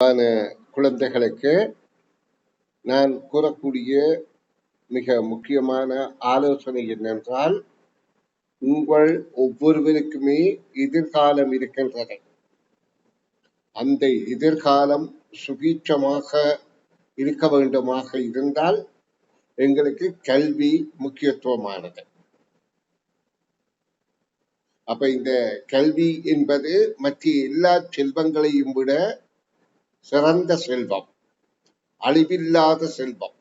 ஆன குழந்தைகளுக்கு நான் கூறக்கூடிய மிக முக்கியமான ஆலோசனை என்னென்றால் உங்கள் ஒவ்வொருவருக்குமே எதிர்காலம் இருக்கின்றது. அந்த எதிர்காலம் சுபீட்சமாக இருக்க வேண்டுமாக இருந்தால் எங்களுக்கு கல்வி முக்கியத்துவமானது. அப்ப இந்த கல்வி என்பது மற்ற எல்லா செல்வங்களையும் விட சிறந்த செல்வம். அழிவில்லாத செல்வம்.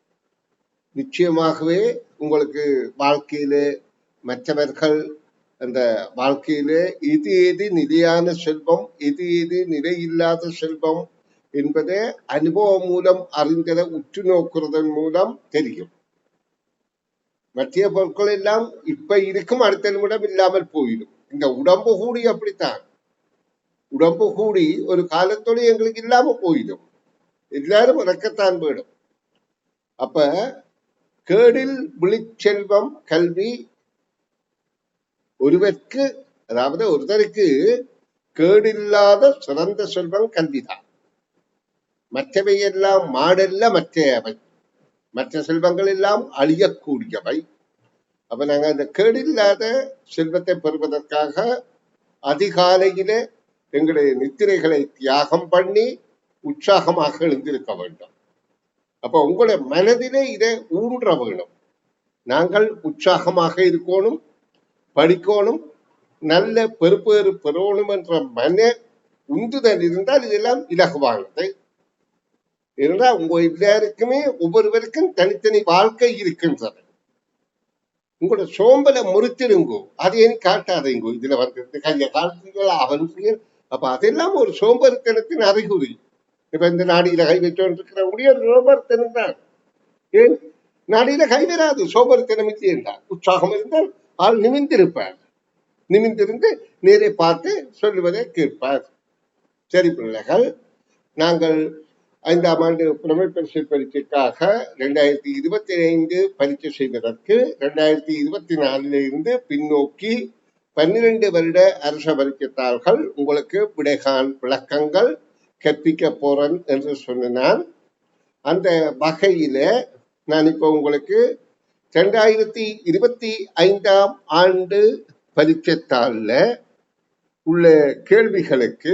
நிச்சயமாகவே உங்களுக்கு வாழ்க்கையிலே மற்றவர்கள் அந்த வாழ்க்கையிலே எது எது நிலையான செல்வம் எது எது நிலையில்லாத செல்வம் என்பதை அனுபவம் மூலம் அறிந்ததை உற்று நோக்குறதன் மூலம் தெரியும். மத்திய பொருட்கள் எல்லாம் இப்ப இருக்கும் அடுத்த நிமிடம் இல்லாமல் போயிடும். இந்த உடம்பு கூடி அப்படித்தான். உடம்பு கூடி ஒரு காலத்தோடு எங்களுக்கு இல்லாம போயிடும் எல்லாரும் இறக்கத்தான் போயிடும் அப்ப கேடில் விழிச்செல்வம் கல்வி ஒருவருக்கு அதாவது ஒருத்தருக்கு கேடில்லாத சிறந்த செல்வம் கல்விதான் மற்றவை எல்லாம் மாடல்ல மற்றவை மற்ற செல்வங்கள் எல்லாம் அழியக்கூடியவை அப்ப நாங்க அந்த கேடில்லாத செல்வத்தை பெறுவதற்காக அதிகாலையில எங்களுடைய நித்திரைகளை தியாகம் பண்ணி உற்சாகமாக எழுந்திருக்க வேண்டும். அப்ப உங்களுடைய மனதிலே இதை ஊன்ற வேணும். நாங்கள் உற்சாகமாக இருக்கணும் படிக்கணும் நல்ல பெறுப்பேறு பெறணும் என்ற மன உந்துதல் இருந்தால் இதெல்லாம் இலகுவானது. இருந்தால் உங்க எல்லாருக்குமே ஒவ்வொருவருக்கும் தனித்தனி வாழ்க்கை இருக்கின்றது. உங்களோட சோம்பலை முறித்திருங்கோ அதை ஏன் காட்டாதீங்கோ? இதுல வந்து கைய காலத்துகள் அவன் அப்ப அதெல்லாம் ஒரு சோம்பருத்தனத்தின் அறிகுறி. இப்ப இந்த நாடியில கை வச்சோன்னு இருக்கிறவங்களுடைய ஒரு சோம்பேறித்தனம் தான். ஏன்? நாடியில கை வராது சோம்பருத்தனம் இல்லை என்றால் உற்சாகம் இருந்தால் ஆள் நிமிந்திருப்பார் நிமிந்திருந்து நேரே பார்த்து சொல்லுவதை கேட்பார். சரி பிள்ளைகள் நாங்கள் ஐந்தாம் ஆண்டு புலமை பரிசு பரீட்சைக்காக ரெண்டாயிரத்தி இருபத்தி ஐந்து பரீட்சை செய்வதற்கு ரெண்டாயிரத்தி இருபத்தி நாலுல இருந்து பின்னோக்கி பன்னிரண்டு வருட அரச பரீட்சைத்தாள்கள் உங்களுக்கு விடைகான் விளக்கங்கள் கற்பிக்க போறேன் என்று சொன்னான் அந்த வகையில நான் இப்போ உங்களுக்கு ரெண்டாயிரத்தி இருபத்தி ஐந்தாம் ஆண்டு பரிச்சத்தாளில் உள்ள கேள்விகளுக்கு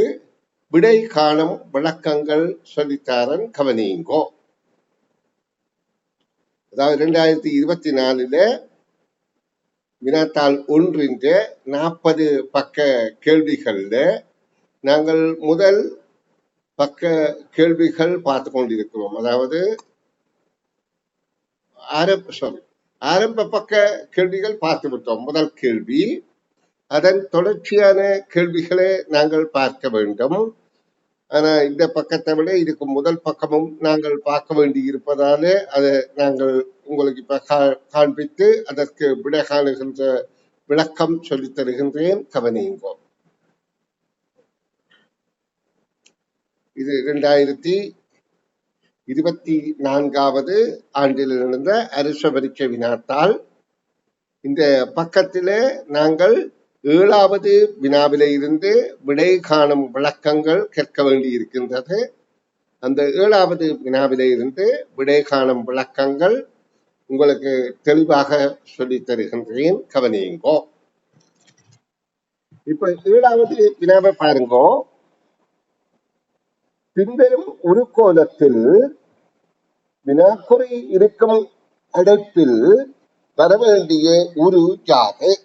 விடை காணும் விளக்கங்கள் சொல்லித்தாரன் கவனியுங்கோ. அதாவது ரெண்டாயிரத்தி இருபத்தி நாலுல வினாத்தாள் ஒன்றின் நாற்பது பக்க கேள்விகள்ல நாங்கள் முதல் பக்க கேள்விகள் பார்த்து கொண்டிருக்கிறோம். அதாவது ஆரம்ப சாரி ஆரம்ப பக்க கேள்விகள் பார்த்து விட்டோம். முதல் கேள்வி அதன் தொடர்ச்சியான கேள்விகளை நாங்கள் பார்க்க வேண்டும். ஆனா இந்த பக்கத்தை விட இதுக்கு முதல் பக்கமும் நாங்கள் பார்க்க வேண்டி இருப்பதாலே அதை நாங்கள் உங்களுக்கு இப்ப கா- காண்பித்து அதற்கு விடை காணுகின்ற விளக்கம் சொல்லித் தருகின்றேன். கவனியுங்கோ. இது இரண்டாயிரத்தி இருபத்தி நான்காவது ஆண்டில் இருந்த அரச வினாத்தால் இந்த பக்கத்திலே நாங்கள் ஏழாவது வினாவிலே இருந்து விடை காணும் விளக்கங்கள் கேட்க வேண்டி இருக்கின்றது அந்த ஏழாவது வினாவிலே இருந்து விடை காணும் விளக்கங்கள் உங்களுக்கு தெளிவாக சொல்லி தருகின்றேன். கவனியுங்கோ. இப்ப ஏழாவது வினாவை பாருங்கோ. பின்வரும் ஒரு கோலத்தில் வினாக்குறி இருக்கும் அடைப்பில் வரவேண்டிய உரு யாது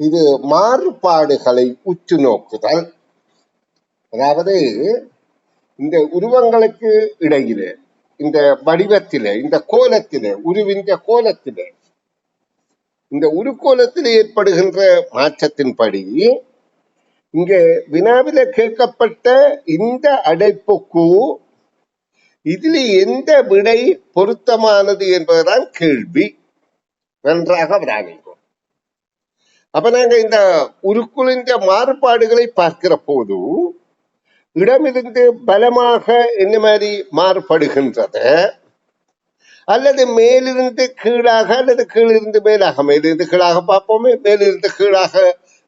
இது மாறுபாடுகளை உற்று நோக்குதல். அதாவது இந்த உருவங்களுக்கு இடையிலே இந்த வடிவத்திலே இந்த கோலத்திலே உருவின்ற கோலத்திலே இந்த உருக்கோலத்தில் ஏற்படுகின்ற மாற்றத்தின்படி இங்கே வினாவில கேட்கப்பட்ட இந்த அடைப்புக்கு இதில் எந்த விடை பொருத்தமானது என்பதுதான் கேள்வி. நன்றாக விராணிக்கும் அப்ப நாங்க இந்த உருக்குளிந்த மாறுபாடுகளை பார்க்கிற போது இடமிருந்து பலமாக என்ன மாதிரி மாறுபடுகின்றத? அல்லது மேலிருந்து கீழாக அல்லது கீழிருந்து மேலாக மேலிருந்து கீழாக பார்ப்போமே மேலிருந்து கீழாக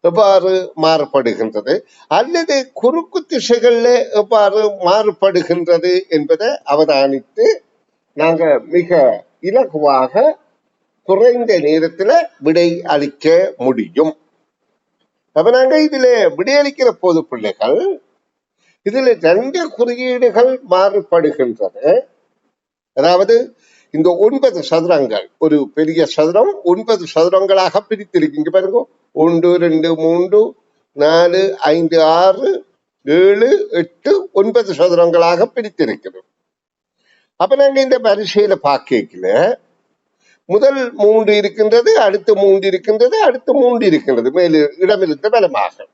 எவ்வாறு மாறுபடுகின்றது? அல்லது குறுக்கு திசைகளில் எவ்வாறு மாறுபடுகின்றது என்பதை அவதானித்து நாங்க மிக இலகுவாக குறைந்த நேரத்துல விடை அளிக்க முடியும். அப்ப நாங்க இதுல விடையளிக்கிற போது பிள்ளைகள் இதுல ரெண்டு குறியீடுகள் மாறுபடுகின்றன. அதாவது இந்த ஒன்பது சதுரங்கள் ஒரு பெரிய சதுரம் ஒன்பது சதுரங்களாக பிரித்திருக்கீங்க பாருங்க. ஒன்று ரெண்டு மூன்று நாலு ஐந்து ஆறு ஏழு எட்டு ஒன்பது சதுரங்களாக பிரித்திருக்கிறோம். அப்ப நாங்க இந்த பரிசையில பார்க்கல முதல் மூன்று இருக்கின்றது அடுத்த மூன்று இருக்கின்றது அடுத்த மூன்று இருக்கின்றது. மேலு இடமிருந்த பலமாக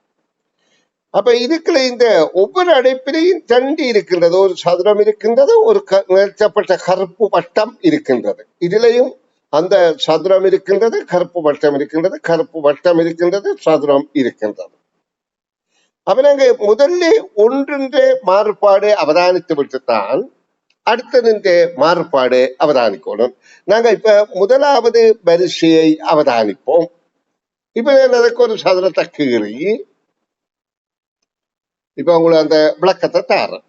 அப்ப இதுக்குள்ள இந்த ஒவ்வொரு அடைப்பிலையும் தண்டி இருக்கின்றது. ஒரு சதுரம் இருக்கின்றது ஒரு நிறுத்தப்பட்ட கருப்பு வட்டம் இருக்கின்றது. இதிலையும் அந்த சதுரம் இருக்கின்றது கருப்பு வட்டம் இருக்கின்றது கருப்பு வட்டம் இருக்கின்றது சதுரம் இருக்கின்றது. அப்ப நாங்க முதல்ல ஒன்றின்ற மாறுபாடு அவதானித்து விட்டுத்தான் அடுத்ததின்ற மாறுபாடு அவதானிக்கணும். நாங்க இப்ப முதலாவது வரிசையை அவதானிப்போம். இப்ப நான் அதுக்கு ஒரு சதுரத்தை கீறி இப்ப உங்களுக்கு அந்த விளக்கத்தை தரேன்.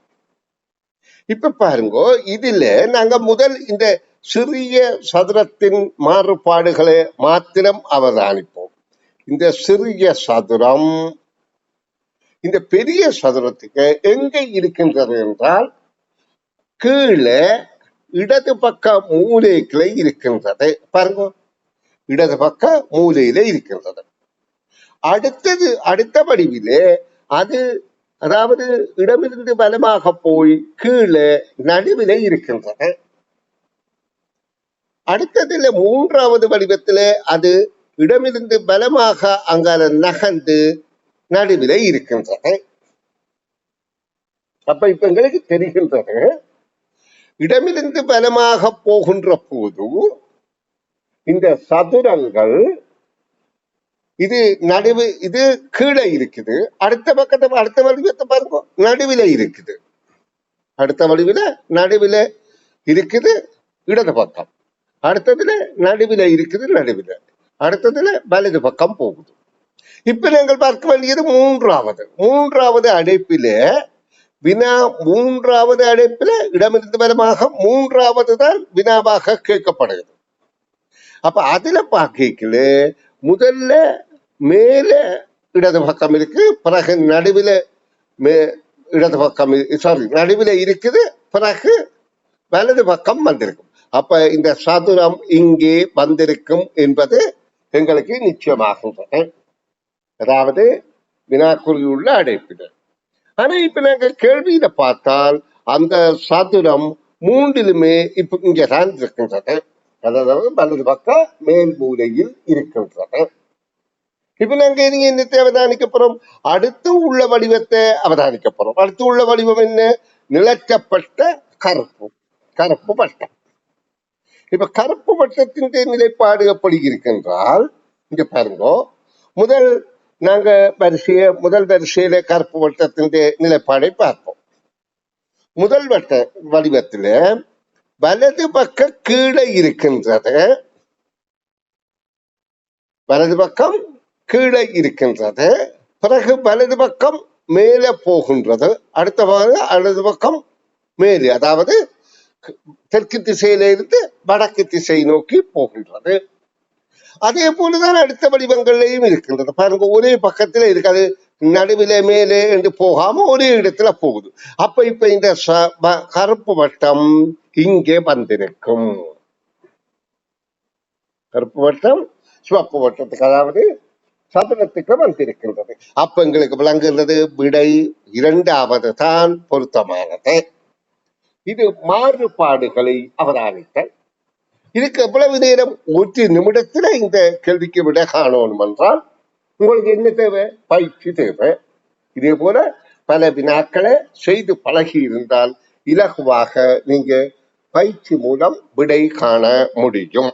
இப்ப பாருங்க இதுல நாங்க முதல் இந்த சிறிய சதுரத்தின் மாறுபாடுகளை மாத்திரம் அவதானிப்போம். இந்த சிறிய சதுரம் இந்த பெரிய சதுரத்துக்கு எங்க இருக்கின்றது என்றால் கீழே இடது பக்க மூலைக்குள்ள இருக்கின்றது. பாருங்க. இடது பக்க மூலையில இருக்கின்றது. அடுத்தது அடுத்த வடிவிலே அது அதாவது இடமிருந்து பலமாக போய் கீழே நடுவிலே இருக்கின்றது. அடுத்ததுல மூன்றாவது வடிவத்துல அது இடமிருந்து பலமாக அங்கால நகர்ந்து நடுவில இருக்கின்றது. அப்ப இப்ப எங்களுக்கு தெரிகின்றது இடமிருந்து பலமாக போகின்ற போது இந்த சதுரங்கள் இது நடுவு இது கீழே இருக்குது. அடுத்த பக்கத்தை அடுத்த வடிவத்தை பாருங்க நடுவில இருக்குது. அடுத்த வடிவில் நடுவில் இருக்குது இடது பக்கம். அடுத்ததுல நடுவில இருக்குது நடுவில். அடுத்ததுல வலது பக்கம் போகுது. இப்ப நாங்கள் பார்க்க வேண்டியது மூன்றாவது. மூன்றாவது அடைப்பிலே வினா மூன்றாவது அடைப்பில இடமிருந்து பலமாக மூன்றாவது தான் வினாவாக கேட்கப்படுகிறது. அப்ப அதுல பார்க்கல முதல்ல மேல இடது பக்கம் இருக்கு பிறகு நடுவில மே இடது பக்கம் சாரி நடுவில இருக்குது பிறகு வலது பக்கம் வந்திருக்கும். அப்ப இந்த சதுரம் இங்கே வந்திருக்கும் என்பது எங்களுக்கு நிச்சயமாகும் அதாவது வினாக்குறியுள்ள அடைப்பினர் ஆனா இப்ப நாங்க கேள்வியில பார்த்தால் அந்த சதுரம் மூன்றிலுமே இப்ப இங்க தான் இருக்கின்றது அதாவது வலது பக்கம் மேல் மூலையில் இருக்கின்றது இப்ப நாங்க நீங்க என்னத்தை அவதானிக்க போறோம்? அடுத்து உள்ள வடிவத்தை அவதானிக்க போறோம். அடுத்து உள்ள வடிவம் என்ன? நிலக்கப்பட்ட கருப்பு. கருப்பு வட்டம் இப்ப கருப்பு வட்டத்தின் நிலைப்பாடு எப்படி இருக்கின்றால் இங்க பாருங்க முதல் நாங்க வரிசைய முதல் வரிசையில கருப்பு வட்டத்தின் நிலைப்பாடை பார்ப்போம். முதல் வட்ட வடிவத்துல வலது பக்க கீழே இருக்கின்றது. வலது பக்கம் கீழே இருக்கின்றது. பிறகு வலது பக்கம் மேலே போகின்றது. அடுத்த பாகம் வலது பக்கம் மேலே அதாவது தெற்கு திசையில இருந்து வடக்கு திசை நோக்கி போகின்றது. அதே போலதான் அடுத்த வடிவங்கள்லையும் இருக்கின்றது. பாருங்க ஒரே பக்கத்துல இருக்காது நடுவில மேலே என்று போகாம ஒரே இடத்துல போகுது. அப்ப இப்ப இந்த கருப்பு வட்டம் இங்கே வந்திருக்கும். கருப்பு வட்டம் சிவப்பு வட்டத்துக்கு அதாவது சதுரத்துக்கு வந்திருக்கின்றது. அப்ப எங்களுக்கு விளங்குகிறது விடை இரண்டாவது தான் பொருத்தமானது. இது மாறுபாடுகளை அவர் அவதானித்தல். இதுக்கு எவ்வளவு நேரம் ஒரு நிமிடத்துல இந்த கேள்விக்கு விட காணணும் என்றால் உங்களுக்கு என்ன தேவை? பயிற்சி தேவை. இதே போல பல வினாக்களை செய்து பழகி இருந்தால் இலகுவாக நீங்க பயிற்சி மூலம் விடை காண முடியும்.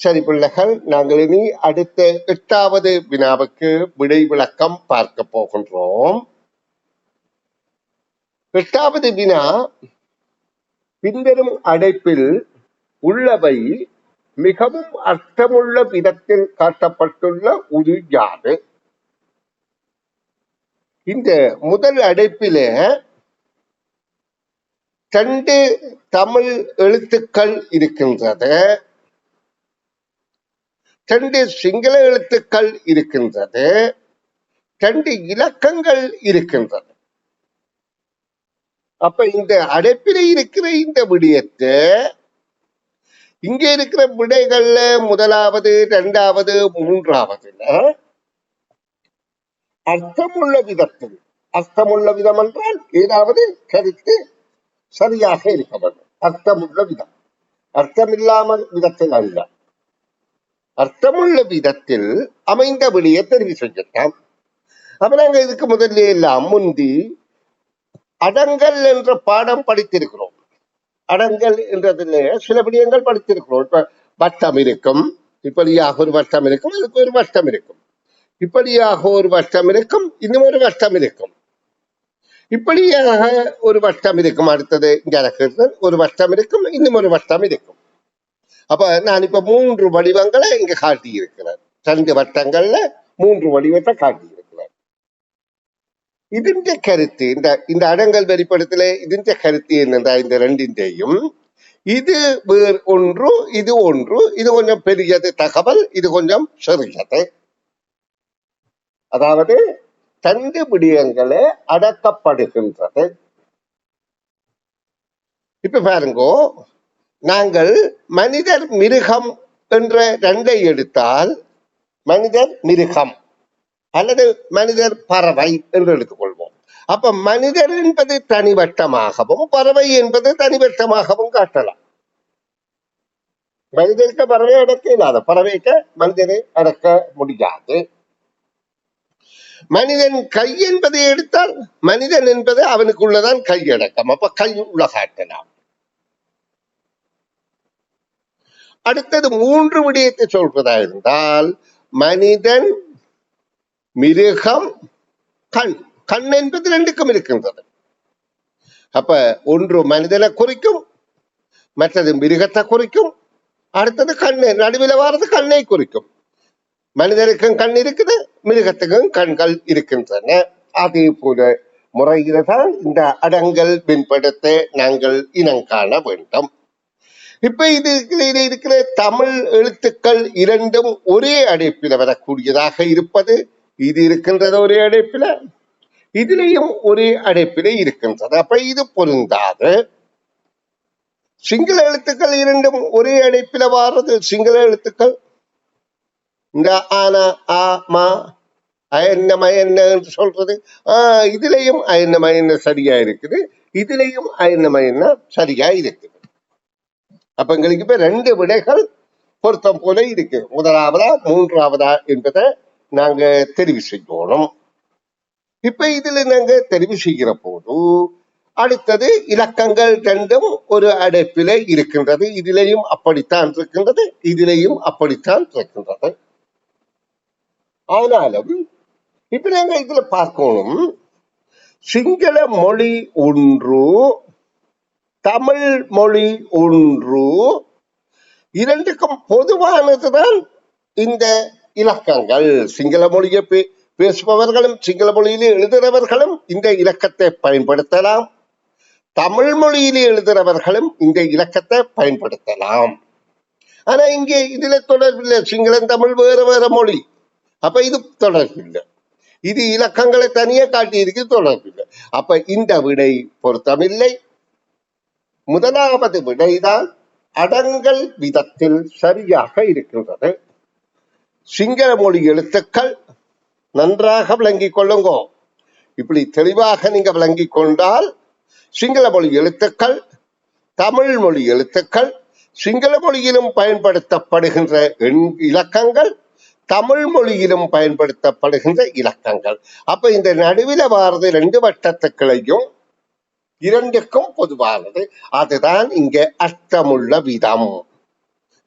சரி பிள்ளைகள் நாங்கள் இனி அடுத்த எட்டாவது வினாவுக்கு விடை விளக்கம் பார்க்க போகின்றோம். எட்டாவது வினா பின்வரும் அடைப்பில் உள்ளவை மிகவும் அர்த்தமுள்ள விதத்தில் காட்டப்பட்டுள்ள உரு யாது இந்த முதல் அடைப்பில ரெண்டு தமிழ் எழுத்துக்கள் இருக்கின்றது. ரெண்டு சிங்கள எழுத்துக்கள் இருக்கின்றது. ரெண்டு இலக்கங்கள் இருக்கின்றது. அப்ப இந்த அடைப்பில இருக்கிற இந்த விடயத்தை இங்க இருக்கிற விடைகள்ல முதலாவது இரண்டாவது மூன்றாவதுல அர்த்தமுள்ள விதத்தில். அர்த்தமுள்ள விதம் என்றால் ஏதாவது கருத்து சரியாக இருக்க வேண்டும். அர்த்தமுள்ள விதம். அர்த்தமில்லாமல் விதத்தில் அல்ல. அர்த்தமுள்ள விதத்தில் அமைந்த விடியை தெரிவு செய்யலாம் அப்ப நாங்க இதுக்கு முதல்ல எல்லாம் முந்தி அடங்கல் என்ற பாடம் படித்திருக்கிறோம். அடங்கல் என்றதிலே சில விடயங்கள் படித்திருக்கிறோம். இப்ப வட்டம் இருக்கும். இப்படியாக ஒரு வட்டம் இருக்கும் அதுக்கு ஒரு வட்டம் இருக்கும். இப்படியாக ஒரு வட்டம் இருக்கும் இன்னும் ஒரு வட்டம் இருக்கும். இப்படியாக ஒரு வட்டம் இருக்கும் அடுத்தது இங்க ஒரு வட்டம் இருக்கும் இன்னும் ஒரு வட்டம் இருக்கும். அப்ப நான் இப்ப மூன்று வடிவங்களை இங்க காட்டி இருக்கிறேன் ரெண்டு வட்டங்கள்ல மூன்று வடிவத்தை காட்டி ഇതിന്റെ കരുത്ത് இந்த അടങ്കൽ വരിപ്പടത്തിലെ ഇതിന്റെ കരുത്ത് എന്നതാ இந்த ரெண்டின்றையும் இது வேறு ஒன்று இது ஒன்று இது கொஞ்சம் பெரியது தகவல் இது கொஞ்சம் சிறியது அதாவது தண்டு விடயங்களே அடக்கப்படுகின்றது இப்ப பாருங்கோ நாங்கள் மனிதர் மிருகம் என்ற ரெண்டை எடுத்தால் மனிதர் மிருகம் அல்லது மனிதர் பறவை என்று எடுத்துக்கொள்வோம். அப்ப மனிதர் என்பது தனிவட்டமாகவும் பறவை என்பது தனிவட்டமாகவும் காட்டலாம். மனிதருக்கு பறவை அடக்க இல்லாத பறவைக்கு மனிதனை அடக்க முடியாது. மனிதன் கை என்பதை எடுத்தால் மனிதன் என்பது அவனுக்குள்ளதான் கையடக்கம் அப்ப கை உள்ள காட்டலாம் அடுத்தது மூன்று விடயத்தை சொல்வதா இருந்தால் மனிதன் மிருகம் கண் கண் என்பது ரெண்டுக்கும் இருக்கின்றது. அப்ப ஒன்று மனிதனை குறிக்கும் மற்றது மிருகத்தை குறிக்கும் அடுத்தது கண்ணு நடுவில் வாரது கண்ணை குறிக்கும். மனிதனுக்கும் கண் இருக்குது மிருகத்துக்கும் கண்கள் இருக்கின்றன. அதே போல முறையில தான் இந்த அடங்கல் பின்படுத்த நாங்கள் இனம் காண வேண்டும். இப்ப இது இதுல இருக்கிற தமிழ் எழுத்துக்கள் இரண்டும் ஒரே அடைப்பில் வரக்கூடியதாக இருப்பது இது இருக்கின்றது ஒரே அடைப்பில இதுலயும் ஒரே அடைப்பில இருக்கின்றது. அப்ப இது பொருந்தாது சிங்கள எழுத்துக்கள் இரண்டும் ஒரே அடைப்பில வாடுறது சிங்கள எழுத்துக்கள் இந்த ஆனா ஆ மா அயன்ன மயன்ன என்று சொல்றது. ஆஹ் இதுலயும் அயன்ன மயன்ன சரியா இருக்குது. இதுலயும் அயன்ன மயன்ன சரியா இருக்குது. அப்ப எங்களுக்கு இப்ப ரெண்டு விடைகள் பொருத்தம் போல இருக்கு. முதலாவதா மூன்றாவதா என்பதை நாங்க தெரிவு செய்யணும் இப்ப இதுல நாங்க தெரிவு செய்கிற போது அடுத்தது இலக்கங்கள் ரெண்டும் ஒரு அடைப்பில இருக்கின்றது. இதிலேயும் அப்படித்தான் இருக்கின்றது இதிலேயும் அப்படித்தான் இருக்கின்றது. ஆனாலும் இப்ப நாங்க இதுல பார்க்கணும். சிங்கள மொழி ஒன்று தமிழ் மொழி ஒன்று இரண்டுக்கும் பொதுவானதுதான் இந்த இலக்கங்கள். சிங்கள மொழியை பே- பேசுபவர்களும் சிங்கள மொழியிலே எழுதுகிறவர்களும் இந்த இலக்கத்தை பயன்படுத்தலாம். தமிழ் மொழியிலே எழுதுகிறவர்களும் இந்த இலக்கத்தை பயன்படுத்தலாம். ஆனா இங்கே இதுல தொடர்பில்லை சிங்களம் தமிழ் வேற வேற மொழி. அப்ப இது தொடர்பில்லை இது இலக்கங்களை தனியா காட்டியிருக்கு தொடர்பில்லை அப்ப இந்த விடை பொருத்தமில்லை. முதலாவது விடைதான் அடங்கல் விதத்தில் சரியாக இருக்கின்றது. சிங்கள மொழி எழுத்துக்கள் நன்றாக விளங்கிக் கொள்ளுங்கோ. இப்படி தெளிவாக நீங்க விளங்கி கொண்டால் சிங்கள மொழி எழுத்துக்கள் தமிழ் மொழி எழுத்துக்கள் சிங்கள மொழியிலும் பயன்படுத்தப்படுகின்ற எண் இலக்கங்கள் தமிழ் மொழியிலும் பயன்படுத்தப்படுகின்ற இலக்கங்கள். அப்ப இந்த நடுவில வாரது ரெண்டு வட்டத்துக்களையும் இரண்டுக்கும் பொதுவானது. அதுதான் இங்கே அர்த்தமுள்ள விதம்.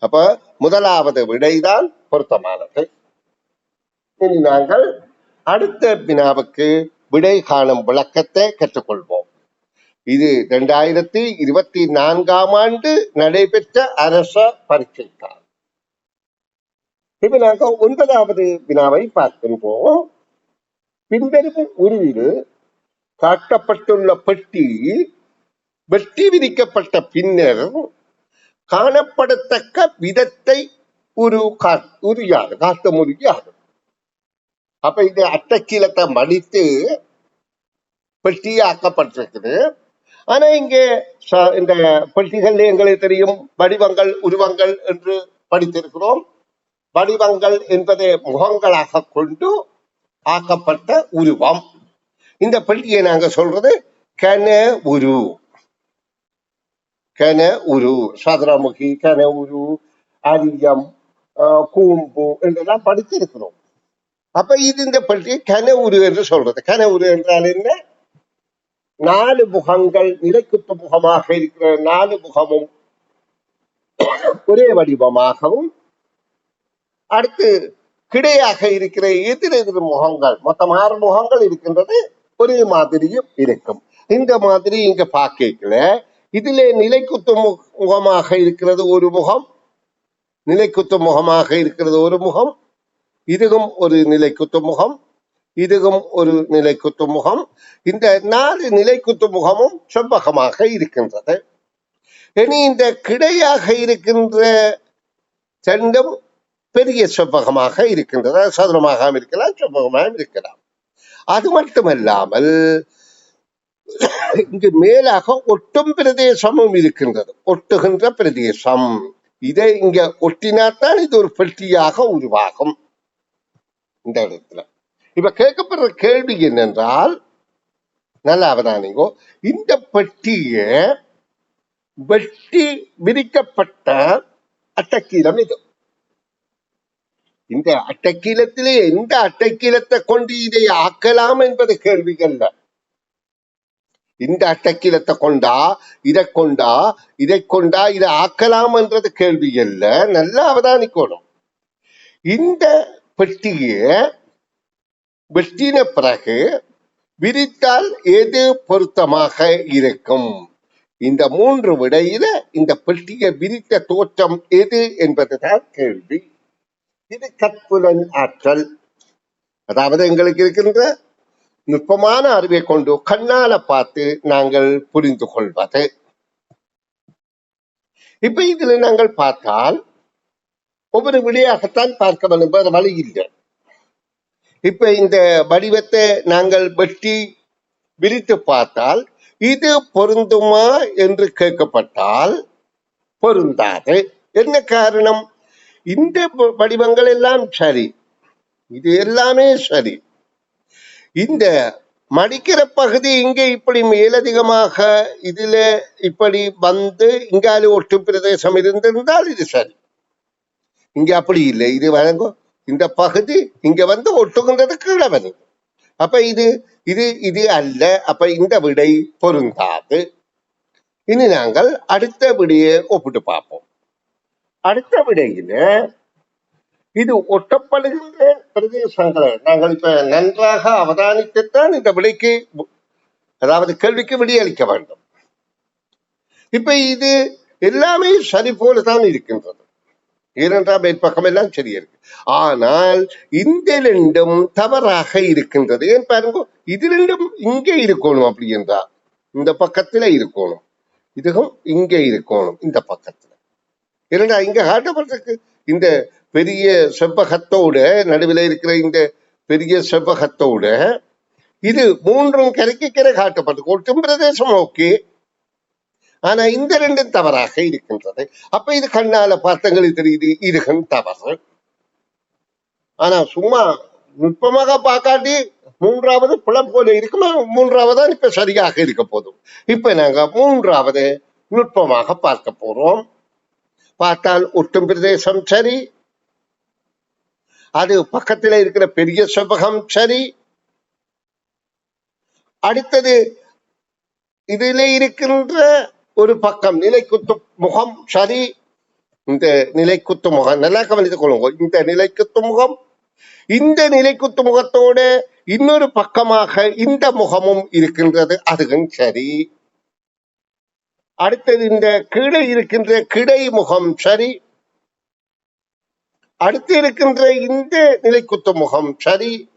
அப்ப முதலாவது விடைதான் பொருத்தமானது. இனி நாங்கள் அடுத்த வினாவுக்கு விடை காணும் விளக்கத்தை கற்றுக்கொள்வோம். இது இரண்டாயிரத்தி இருபத்தி நான்காம் ஆண்டு நடைபெற்ற அரச பரீட்சைக்கான இப்ப நாங்கள் ஒன்பதாவது வினாவை பார்க்கின்றோம். பின்வரும் உருவில் காட்டப்பட்டுள்ள பெட்டி வெட்டி விதிக்கப்பட்ட பின்னர் காணப்படத்தக்க விதத்தை ஒரு கா- உரியாது காத்த முடியாது அப்ப இது அட்டக்கீழத்தை மடித்து பெட்டியாக்கப்பட்டிருக்குது. ஆனா இங்கே இந்த பெட்டிகள்ல எங்களுக்கு தெரியும் வடிவங்கள் உருவங்கள் என்று படித்திருக்கிறோம். வடிவங்கள் என்பதை முகங்களாக கொண்டு ஆக்கப்பட்ட உருவம். இந்த பெட்டியை நாங்க சொல்றது கன உரு. கன உரு சதுரமுகி கன உரு அரியம் கூம்பு என்றெல்லாம் படித்திருக்கிறோம் அப்ப இது இந்த பற்றி கன உரு என்று சொல்றது. கன உரு என்றால் என்ன நாலு முகங்கள் நிலைக்குத்த முகமாக இருக்கிற நாலு முகமும் ஒரே வடிவமாகவும் அடுத்து கிடையாக இருக்கிற எதிர் எதிர் முகங்கள் மொத்தம் ஆறு முகங்கள் இருக்கின்றது ஒரே மாதிரியும் இருக்கும் இந்த மாதிரி இங்க பாக்கல இதிலே நிலைக்குத்து முகமாக இருக்கிறது ஒரு முகம். நிலைக்குத்து முகமாக இருக்கிறது ஒரு முகம். இதுவும் ஒரு நிலைக்குத்து முகம். இதுவும் ஒரு நிலைக்குத்து முகம். இந்த நாலு நிலைக்குத்து முகமும் செவ்வகமாக இருக்கின்றது. இனி இந்த கிடையாக இருக்கின்ற ரெண்டும் பெரிய செவ்வகமாக இருக்கின்றது சதுரமாக இருக்கலாம் செவ்வகமாக இருக்கலாம். அது மட்டுமல்லாமல் இங்கு மேலாக ஒட்டும் பிரதேசமும் இருக்கின்றது. ஒட்டுகின்ற பிரதேசம். இதை இங்க ஒட்டினாத்தான் இது ஒரு பெட்டியாக உருவாகும். இந்த இடத்துல. இப்ப கேட்கப்படுற கேள்வி என்னென்றால் நல்லா அவதானிங்கோ இந்த பெட்டிய வெட்டி விரிக்கப்பட்ட அட்டக்கீலம் இது. இந்த அட்டக்கீலத்திலே எந்த அட்டக்கீலத்தை கொண்டு இதை ஆக்கலாம் என்பது கேள்விகள். இந்த அட்டக்கிலத்தை கொண்டா இதை கொண்டா இதை கொண்டா இதை ஆக்கலாம் என்றது கேள்வி அல்ல. நல்லா அவதானிக்கணும். இந்த பெட்டியை வெட்டின பிறகு விரித்தால் எது பொருத்தமாக இருக்கும்? இந்த மூன்று விடையில இந்த பெட்டியை விரித்த தோற்றம் எது என்பதுதான் கேள்வி. இது கற்புலன் ஆற்றல். அதாவது எங்களுக்கு இருக்கின்ற நுட்பமான அறிவை கொண்டு கண்ணால பார்த்து நாங்கள் புரிந்து கொள்வது. இப்ப இதுல நாங்கள் பார்த்தால் ஒவ்வொரு விடையாகத்தான் பார்க்க வேண்டும் வழி இல்லை. இப்ப இந்த வடிவத்தை நாங்கள் வெட்டி விரித்து பார்த்தால் இது பொருந்துமா என்று கேட்கப்பட்டால் பொருந்தாது. என்ன காரணம்? இந்த வடிவங்கள் எல்லாம் சரி. இது எல்லாமே சரி. இந்த மடிக்கிற பகுதி இங்க இப்படி மேலதிகமாக இதுல இப்படி வந்து இங்கால ஒட்டு பிரதேசம் இருந்திருந்தால் இது சரி. இங்க அப்படி இல்லை. இது வழங்கும் இந்த பகுதி இங்க வந்து ஒட்டுகின்றது கீழே வருது அப்ப இது இது இது அல்ல. அப்ப இந்த விடை பொருந்தாது. இனி நாங்கள் அடுத்த விடையை ஒப்பிட்டு பார்ப்போம். அடுத்த விடையில இது ஒட்டப்படுகின்ற பிரதேசங்களை. நாங்கள் இப்ப நன்றாக அவதானித்துத்தான் இந்த விலைக்கு அதாவது கேள்விக்கு விடியளிக்க வேண்டும். இப்ப இது எல்லாமே சரி போலதான் இருக்கின்றது. இரண்டாம் மேற்பக்கம் எல்லாம் சரி இருக்கு. ஆனால் இந்த ரெண்டும் தவறாக இருக்கின்றது. ஏன் பாருங்க இது ரெண்டும் இங்கே இருக்கணும் அப்படி என்றா இந்த பக்கத்துல இருக்கணும். இதுவும் இங்கே இருக்கணும் இந்த பக்கத்துல. இரண்டா இங்க காட்டப்படுறதுக்கு இந்த பெரிய செவ்வகத்தோட நடுவில் இருக்கிற இந்த பெரிய செவ்வகத்தோட இது மூன்றும் கரைக்கு கரை காட்டப்பட்டு ஒட்டும் பிரதேசம் ஓகே ஆனா இந்த ரெண்டும் தவறாக இருக்கின்றது. அப்ப இது கண்ணால பார்த்தங்களுக்கு தெரியுது இதுகும் தவறு. ஆனா சும்மா நுட்பமாக பார்க்காட்டி மூன்றாவது புலம் போல இருக்குமா? மூன்றாவது இப்ப சரியாக இருக்க போதும். இப்ப நாங்க மூன்றாவது நுட்பமாக பார்க்க போறோம். பார்த்தால் ஒட்டும் பிரதேசம் சரி. அது பக்கத்துல இருக்கிற பெரிய செவ்வகம் சரி. அடுத்தது இதிலே இருக்கின்ற ஒரு பக்கம் நிலைக்குத்து முகம் சரி. இந்த நிலைக்குத்து முகம் நல்லா கவனித்துக் கொள்ளுங்க. இந்த நிலைக்குத்து முகம் இந்த நிலைக்குத்து முகத்தோடு இன்னொரு பக்கமாக இந்த முகமும் இருக்கின்றது. அதுவும் சரி. அடுத்தது இந்த கீழே இருக்கின்ற கிடை முகம் சரி. அடுத்து இருக்கின்ற இந்த நிலைக்குத்த முகம் சரி.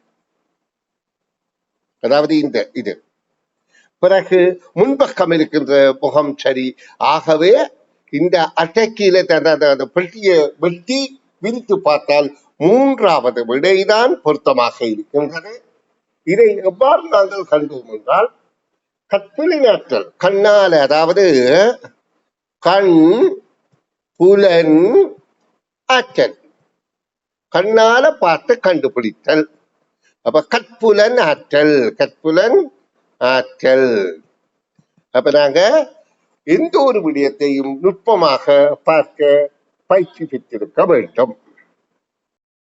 அதாவது இந்த இது. பிறகு முன்பக்கம் இருக்கின்ற முகம் சரி. ஆகவே இந்த அட்டைக்கீழ அந்த பெட்டியை வெட்டி விரித்து பார்த்தால் மூன்றாவது விடைதான் பொருத்தமாக இருக்கின்றது. இதை எவ்வாறு நாங்கள் கண்டோம் என்றால் கற்பிலினாற்றல் கண்ணால அதாவது கண் புலன் ஆற்றல். கண்ணால பார்த்து கண்டுபிடித்தல். அப்ப கற்புலன் ஆற்றல். கற்புலன் ஆற்றல். அப்ப நாங்க எந்த ஒரு விடயத்தையும் நுட்பமாக பார்க்க பயிற்சி பெற்றிருக்க வேண்டும்.